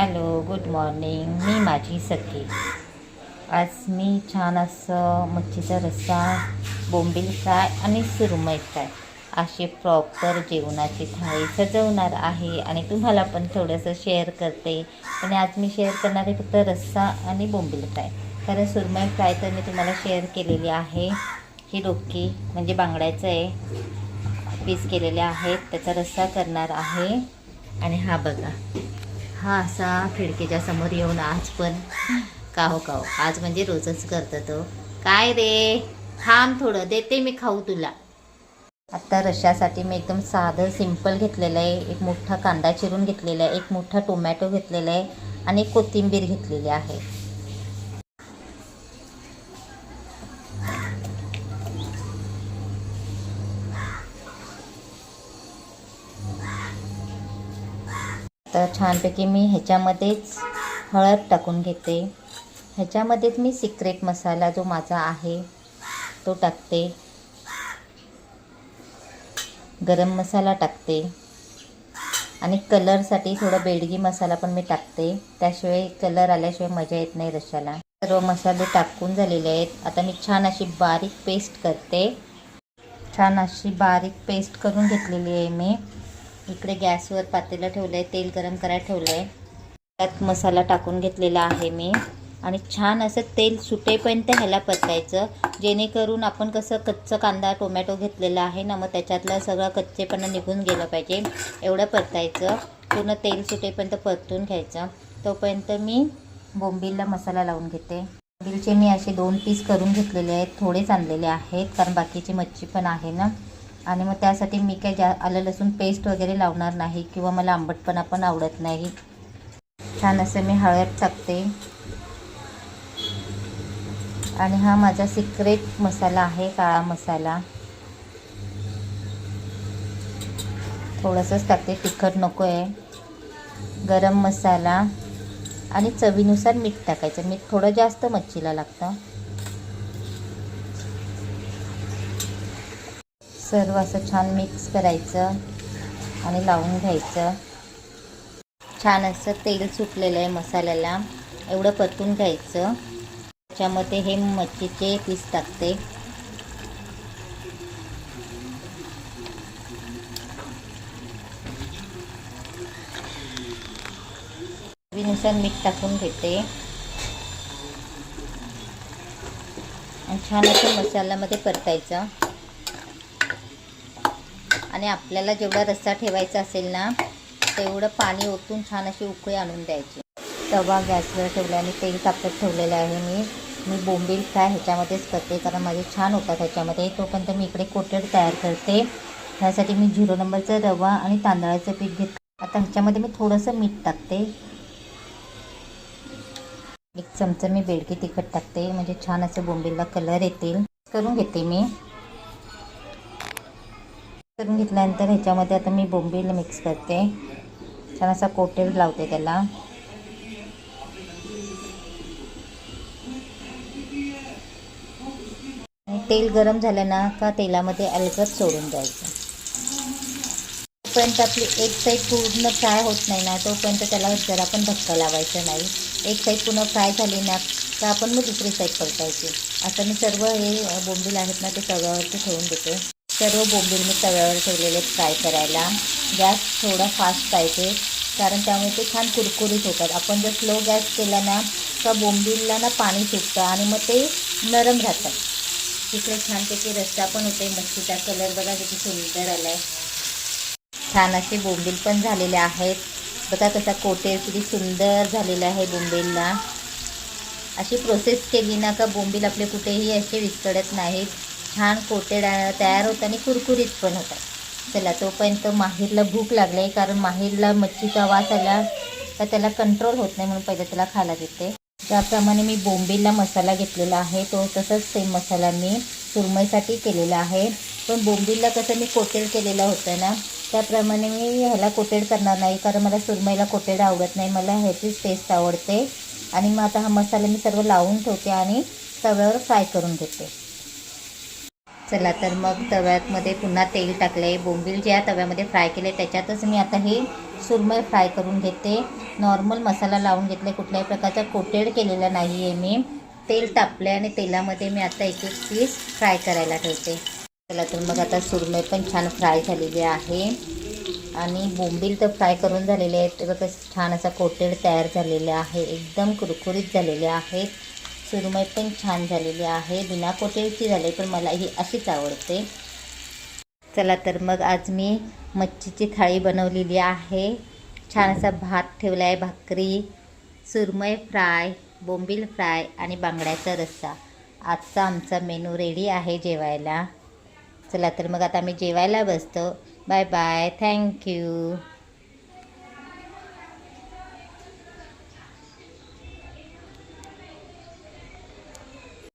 Hello good morning मी माझी सखी. आज मी छान असं मच्छीचा रस्सा बोंबील फ्राय आणि सुरमई फ्राय असे प्रॉपर जेवणाची थाळी सजवणार आहे आणि तुम्हाला पण थोडंसं शेअर करते. आणि आज मी शेअर करणार आहे फक्त रस्सा आणि बोंबील फ्राय. कारण सुरमई फ्राय तर मी तुम्हाला शेअर केलेली आहे. ही डोकी म्हणजे बांगड्याचं आहे. पीस केलेले आहेत. त्याचा रस्सा करणार आहे. आणि हा बघा. हा असा खिडकीच्या समोर येऊन आज पण काहो काहो आज म्हणजे रोजच करतो तो. काय रे? थांब थोडं देते मी खाऊ तुला. आत्ता रश्यासाठी मी एकदम साधं सिंपल घेतलेलं आहे. एक मोठा कांदा चिरून घेतलेला आहे एक मोठा टोमॅटो घेतलेला आहे आणि कोथिंबीर घेतलेली आहे. तर छानपैकी मी ह्याच्यामध्येच हळद टाकून घेते. ह्याच्यामध्येच मी सिक्रेट मसाला जो माझा आहे तो टाकते. गरम मसाला टाकते. आणि कलरसाठी थोडं बेडगी मसाला पण मी टाकते. त्याशिवाय कलर आल्याशिवाय मजा येत नाही रशाला सर्व मसाले टाकून झालेले आहेत. आता मी छान अशी बारीक पेस्ट करते. छान अशी बारीक पेस्ट करून घेतलेली आहे मी. इकडे गॅसवर पातेलं ठेवलं आहे तेल गरम करायला ठेवलं आहे त्यात मसाला टाकून घेतलेला आहे मी. आणि छान असं तेल सुटेपर्यंत ह्याला परतायचं. जेणेकरून आपण कसं कच्चं कांदा टोमॅटो घेतलेला आहे ना मग त्याच्यातलं सगळं कच्चेपणा निघून गेलं पाहिजे. एवढं परतायचं. पूर्ण तेल सुटेपर्यंत परतून घ्यायचं. तोपर्यंत मी बोंबीलला मसाला लावून घेते. बोंबीलचे मी असे दोन पीस करून घेतलेले आहेत. थोडेच आणलेले आहेत कारण बाकीची मच्छी पण आहे ना. आणि मग त्यासाठी मी काय जा आलं लसूण पेस्ट वगैरे लावणार नाही किंवा मला आंबटपणा पण आवडत नाही. छान असं मी हळद टाकते. आणि हा माझा सिक्रेट मसाला आहे काळा मसाला. थोडंसंच टाकते तिखट नको आहे गरम मसाला. आणि चवीनुसार मीठ टाकायचं. मीठ थोडं जास्त मच्छीला लागतं. सर्व असं छान मिक्स करायचं आणि लावून घ्यायचं. छान असं तेल सुटलेलं आहे मसाल्याला. एवढं परतून घ्यायचं. त्याच्यामध्ये हे मच्छीचे पीस टाकते. चवीनुसार मीठ टाकून घेते. आणि छान असं मसाल्यामध्ये परतायचं. आणि आपल्याला जेवढा रस्सा ठेवायचा असेल ना तेवढं पाणी ओतून छान अशी उकळी आणून द्यायची. तवा गॅसवर ठेवला आणि तेल तापत ठेवलेलं आहे मी. मी बोंबील फ्राय ह्याच्यामध्येच करते कारण माझे छान होतात ह्याच्यामध्ये. तोपर्यंत मी इकडे कोटेड तयार करते. ह्यासाठी मी झिरो नंबरचा रवा आणि तांदळाचं पीठ घेत आता ह्याच्यामध्ये मी थोडंसं मीठ टाकते. एक चमचा मी बेडकी तिखट टाकते. म्हणजे छान असं बोंबीलला कलर येतील. करून घेते मी. करून घेतल्यानंतर ह्याच्यामध्ये आता मी बोंबील मिक्स करते. छान असा कोटेड लावते त्याला. तेल गरम झालं ना का तेलामध्ये अलगद सोडून द्यायचं. तोपर्यंत आपली एक साईड पूर्ण फ्राय होत नाही ना तोपर्यंत त्याला जरा पण धक्का लावायचा नाही. एक साईड पूर्ण फ्राय झाली ना तर आपण मग दुसरी साईड पलटायची. आता मी सर्व हे बोंबील आहेत ना ते तव्यावरती ठेवून देते. सर्व बोंबील मी तव्यावर ठेवलेले फ्राय करायला. गॅस थोडा फास्ट पाहिजे कारण त्यामुळे ते छान कुरकुरीत होतात. आपण जर स्लो गॅस केला ना का बोंबीलला ना पाणी सुटतं आणि मग ते नरम राहतात. तिकडे छानपैकी रस्सा पण होते मच्छीचा कलर बघा किती सुंदर आला आहे छान असे बोंबील पण झालेले आहेत. बघा कसा कोटेल किती सुंदर झालेला आहे बोंबीलला. अशी प्रोसेस केली ना का बोंबील आपले कुठेही असे विस्कळत नाहीत. छान कोटेड तयार होतं आणि कुरकुरीत पण होतात चला तोपर्यंत माहीरला भूक लागली आहे कारण माहीरला मच्छीचा वास आला तर त्याला कंट्रोल होत नाही म्हणून पहिले त्याला खायला देते. त्याप्रमाणे मी बोंबीला मसाला घेतलेला आहे. तो तसंच सेम मसाला मी सुरमईसाठी केलेला आहे. पण बोंबीलला कसं मी कोटेड केलेलं होतं ना त्याप्रमाणे मी ह्याला कोटेड करणार नाही कारण मला सुरमईला कोटेड आवडत नाही. मला ह्याचीच टेस्ट आवडते. आणि मग आता हा मसाला मी सर्व लावून ठेवते आणि तव्यावर फ्राय करून घेते. चला तर मग तव्यामध्ये पुन्हा तेल टाकलं आहे बोंबील ज्या तव्यामध्ये फ्राय केले त्याच्यातच मी आता हे सुरमई फ्राय करून घेते. नॉर्मल मसाला लावून घेतले कुठल्याही प्रकारचा कोटेड केलेला नाही आहे मी. तेल तापले आणि तेलामध्ये मी आता एक एक पीस फ्राय करायला ठेवते. चला तर मग आता सुरमई पण छान फ्राय झालेली आहे. आणि बोंबील तर फ्राय करून झालेले आहेत. बघा छान असा कोटेड तयार झालेला आहे. एकदम कुरकुरीत झालेले आहेत. सुरमई पण छान झालेली आहे. बिना कोटेडची झाली पण मला ही अशीच आवडते. चला तर मग आज मी मच्छीची थाळी बनवलेली आहे. छान असा भात ठेवला आहे भाकरी सुरमई फ्राय बोंबील फ्राय आणि बांगड्याचा रस्सा. आजचा आमचा मेनू रेडी आहे जेवायला. चला तर मग आता आम्ही जेवायला बसतो. Bye bye. थँक्यू